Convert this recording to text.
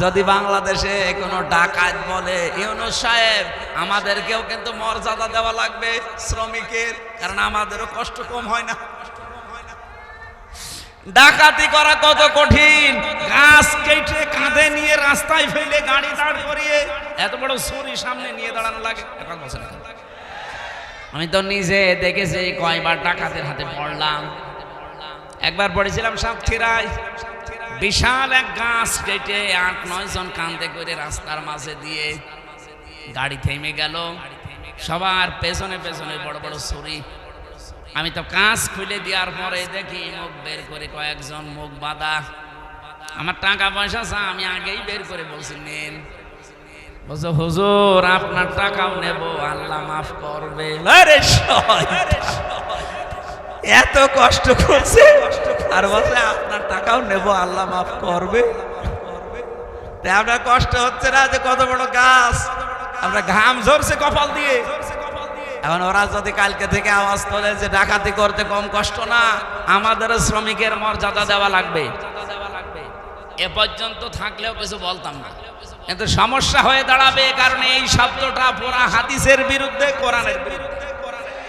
যদি বাংলাদেশে কোনো ডাকাত বলে, ইউনুস সাহেব, আমাদেরকেও কিন্তু মর্যাদা দেওয়া লাগবে শ্রমিকের, কারণ আমাদেরও কষ্ট কম হয় না। ডাকাতি করা কত কঠিন। গাছ কেটে কাঁধে নিয়ে রাস্তায় ফেলে গাড়ি দাঁড় করিয়ে এত বড় ছুরি সামনে নিয়ে দাঁড়ানো লাগে। এখন না আমি তো নিজে দেখেছি, কয়বার ডাকাতের হাতে পড়লাম। একবার পড়েছিলাম সাতক্ষীরায়। বিশাল এক গাছ কেটে আট, নয় জন কান্দে করে রাস্তার মাঝে দিয়ে গাড়ি থেমে গেল। সবার পেছনে পেছনে বড় বড় ছুরি। আমি তো কাঁচ খুলে দেওয়ার পরে দেখি মুখ বের করে কয়েকজন মুখ বাঁধা। আমার টাকা পয়সা চা আমি আগেই বের করে বলছি, নেন। বলছে, হুজুর, আপনার টাকাও নেব, আল্লাহ মাফ করবে। এত কষ্ট করছে। আর বলছে টাকাও নেব, আল্লাহ মাফ করবে। আপনার কষ্ট হচ্ছে না যে কত বড় গাছ। আমরা ঘাম ঝরছে কপাল দিয়ে। এখন ওরা যদি কালকে থেকে আওয়াজ তোলে যে ডাকাতি করতে কম কষ্ট না, আমাদের শ্রমিকের মর্যাদা দেওয়া লাগবে। এ পর্যন্ত থাকলেও কিছু বলতাম না। কিন্তু সমস্যা হয়ে দাঁড়াবে কারণ এই শব্দটা পুরা হাদিসের বিরুদ্ধে, কোরআনের বিরুদ্ধে।